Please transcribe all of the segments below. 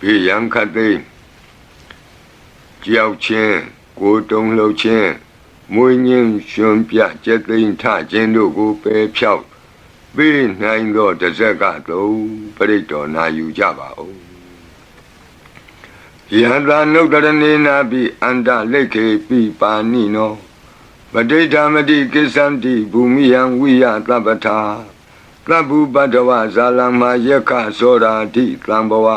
ဘေးရန်ခတ်သိမ်းကြောက်ချင်းကိုယ်တုံလှုပ်ချင်းမွေးငင်းရှင်ပြကျက်သိမ်းထခြင်းတို့ကိုပယ်ဖြောက်ပေးနိုင်သောတစ်စက်ကသုံးပြိတ္တော်နာယူကြပါဦးယန္တာနုဒရဏေနာပိအန္တလိခေပိပါဏိနောပဋိဋ္ဌာမတိကိသန္တိဘူမိယံဝိယသဗ္ဗထာသဗ္ဗုပတ္တဝဇာလမယက္ခသောရာတိသံဘဝ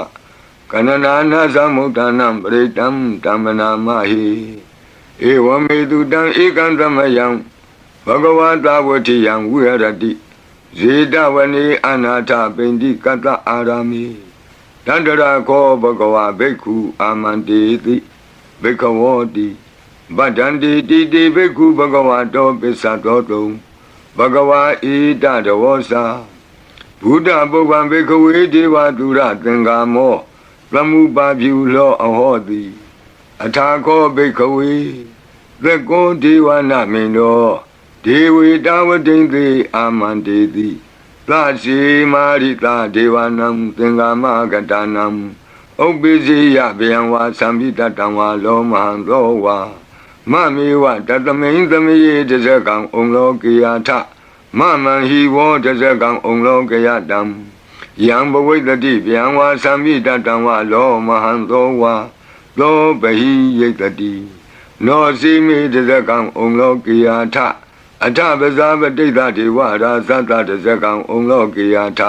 ကနနာနာသမုဒ္ဒနာပရိတံဓမ္မနာမဟိဧဝမေတုတံဧကံသမယံဘဂဝတာဝတိယံဝိဟရတိဇေတဝနေအနာထပိန္တိကတ္တအာရမိတန္တရာခောဘဂဝဘိက္ခုအာမန္တေတိဘိက္ခဝောတိဗတ္တန္တိတိတိဘိက္ခုဘဂဝတောပစ္စတောတုံဘဂဝါဣတတဝောစာဘုဒ္ဓပုဗ္ဗံဘေခဝေဒေဝသူရသင်္ကာမော သမုပါပြုလောအဟောတိအထာခောဘေခဝေသက်ကောဒေဝနာမင်းတော်ဒေဝေတဝတိန်သေအာမန္တေတိသရှိမာရိတာဒေဝနံသင်္ကာမကတနံဥပ္ပိစီယဗျံဝါသံပိတတံဝါလောမဟံသောဝါမမေဝတတမိန်သမယေတဇကံဩလောကေယထမမံဟိဝောတဇကံဩလောကေယတံ ယံဘဝိတ္တိဗျံဝါသံပိတတံဝါလောမဟံသောဝါသောပဟိယိတတိနောစီမေတဇကံဩလောကေယထအထပဇာပတိတ္တဒေဝရာသတ္တတဇကံဩလောကေယထ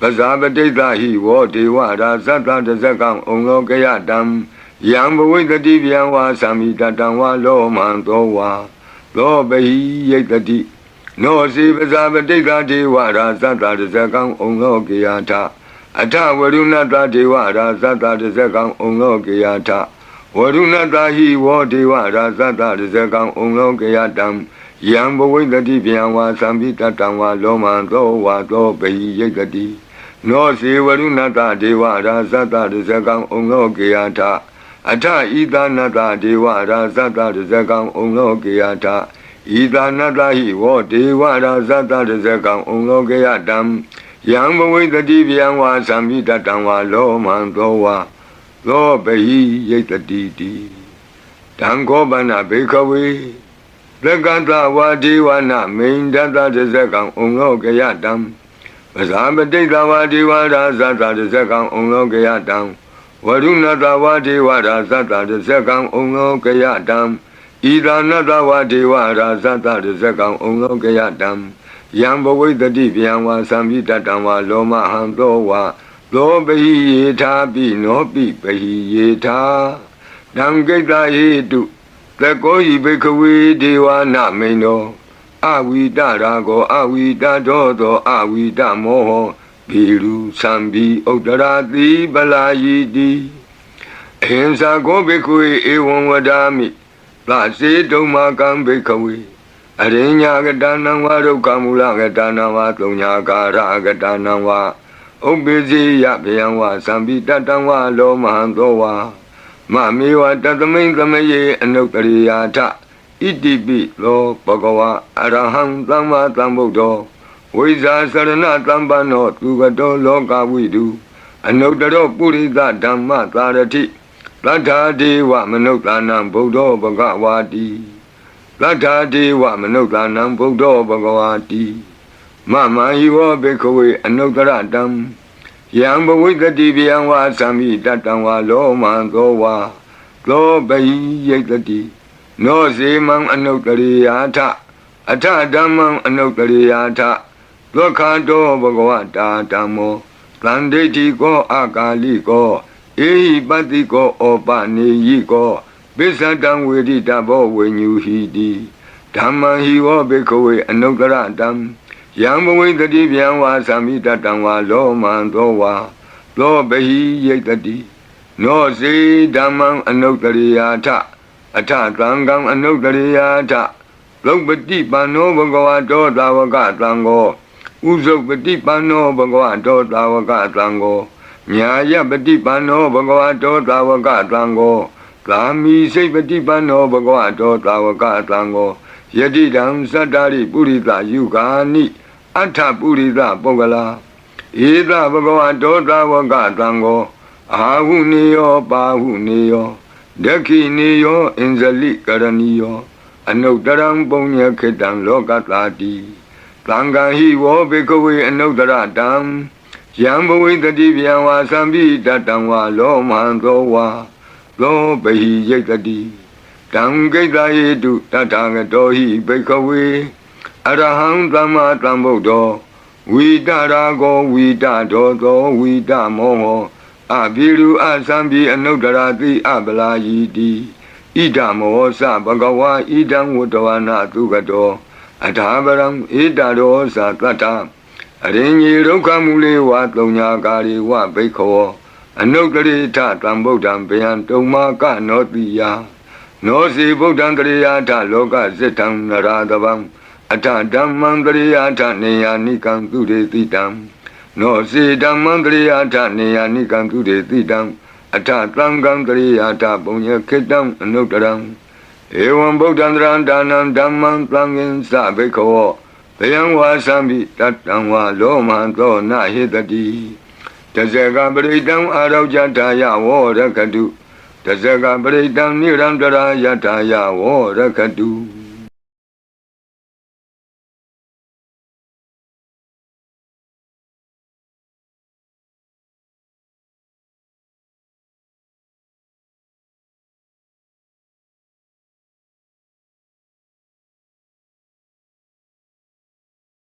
ပဇာပတိတ္တဟိဝောဒေဝရာသတ္တတဇကံဩလောကေယတံယံဘဝိတ္တိဗျံဝါသံမိတတံဝါလောမံသောဝါသောပဟိယိတတိ နောစီပဇာပတိတ္တဒေဝရာသတ္တတဇကံဩလောကေယထအထဝရုဏတဒေဝရာသတ္တတဇကံဩလောကေယထဝရုဏတဟိဝောဒေဝရာသတ္တတဇကံဩလောကေယတံယံဘဝိတ္တိဗျံဝါသံပိတတံဝါလောမံသောဝါသောပဟိယိတတိနောစေဝရုဏတဒေဝရာသတ္တတဇကံဩလောကေယထအထဤသာနတဒေဝရာဇတတဇကံဩလောကေယထ ဤသာနတဟိဝောဒေဝရာဇတတဇကံဩလောကေယတံယံဘဝိတတိဗျံဝါသံမိတတံဝါလောမံသောဝါသောပဟိယိတတိတိတံခောပနဘေခဝေသက္ကတဝါဒေဝနာမိန်တတတဇကံဩလောကေယတံပဇာပတိတဝါဒေဝရာဇတတဇကံဩလောကေယတံဝရုဏတဝါဒေဝရာသတ္တတဇကံဩလောကယတံ ဣဒာနတဝါဒေဝရာသတ္တတဇကံဩလောကယတံယံဘဝိတတိဗျံဝါသံပိတတံဝါလောမဟံသောဝါသောပဟိယေထာပိနောပိပဟိယေထာတံကိတ္တဟေတုသကောဤဘိခဝေဒေဝနာမိန်တော်အဝိတရာကောအဝိတတော်သောအဝိတမောဟောဘီလူသံဘီဥတရာတိပလာယီတိအဟိံစာကောဘိခွေဧဝံဝဒာမိ သစေတုံမာကံဘိခဝေအရိညာကတနံဝါဒုက္ခမူလကတနံဝါသုံးညာကာရကတနံဝါဥပ္ပိစီယဗျံဝါသံပိတတံဝါလောမဟံသောဝါမမေဝတသမိန်သမယေအနုတ္တရိယာထဣတိပိလောဘဂဝါအရဟံသမ္မာသမ္ဗုဒ္ဓောဝိဇာစရဏတမ္ပန္နောသူကတောလောကဝိတုအနုတ္တရောပုရိသဓမ္မသာရတိ သတ္ထာဒေဝမနုဿာနံဗုဒ္ဓောဘဂဝါတိသတ္ထာဒေဝမနုဿာနံဗုဒ္ဓောဘဂဝါတိမမဟိဝဘေခဝေအနုတ္တရတံယံဘဝိတတိဗျံဝါသံမိတတံဝါလောမံသောဝါသောဘိယိတတိနောစေမံအနုတ္တရိယာထအထဓမ္မံအနုတ္တရိယာထဒုက္ခတောဘဂဝတာဓမ္မောသန္တိတိကောအာကာလိကော အေဟိပတ္တိကောဩပနေယိကောပိစ္ဆတံဝေဒိတဘောဝိညူဟိတိဓမ္မံဟိဝဘေခဝေအနုတ္တရတံယံဘဝိတတိဗျံဝါသမိတတံဝါလောမံသောဝါသောဘဟိယိတတိနောစေဓမ္မံအနုတ္တရိယာထအထသံဃံအနုတ္တရိယာထလုပတိပန္နောဘဂဝတောသာဝကသံဃောဥဇုပတိပန္နောဘဂဝတောသာဝကသံဃော ညာယပတိပန္နောဘဂဝတောသာဝကသံဃောသာမိစိတ်ပတိပန္နောဘဂဝတောသာဝကသံဃောယတိတံသတ္တာရိပုရိသယုဂာနိအထပုရိသပုဂ္ဂလာဧသဘဂဝတောသာဝကသံဃောအာဟုနေယောပါဟုနေယောဒက္ခိနေယောအင်ဇလိကရဏီယောအနုတ္တရံပုံညခေတံလောကတာတိသံဃာဟိဝောဘေကဝေအနုတ္တရတံ ယံဘဝိတတိဗျံဝါသံပိတတံဝါလောမဟံသောဝါသောဘဟိယိတတိတံဂိတယေတုတထာဂတောဟိဘေကဝေအရဟံသမ္မာသမ္ဗုဒ္ဓောဝိတရာကောဝိတဒောသောဝိတမောဟောအဘိရုအသံပိအနုတ္တရာတိအပလာယီတိဣဒမောသဘဂဝါဣဒံဝတ္တဝနာသူကတောအထာပရံဣဒရောသတတ္တ အရင်ကြီးဒုက္ခမူလေဝသုံညာကာရီဝဘိခောအနုတ္တရိထတံဗုဒ္ဓံဗျံတုံမာကနောတိယနောစီဗုဒ္ဓံတရိယာထလောကစိတံနရာတဗံအထဓမ္မံတရိယာထနေယာနိကံသူရေတိတံနောစီဓမ္မံတရိယာထနေယာနိကံသူရေတိတံအထသံဃံတရိယာထပုံညခေတံအနုတ္တရံဧဝံဗုဒ္ဓံတရံဒါနံဓမ္မံသံဃင်္စဘိခော ဘယံဝါသံပိတတံဝါလောမံသောနဟိတတိတဇေကပရိတံအာရောကြတာယဝောရခတုတဇေကပရိတံနိရံတရာယတာယဝောရခတု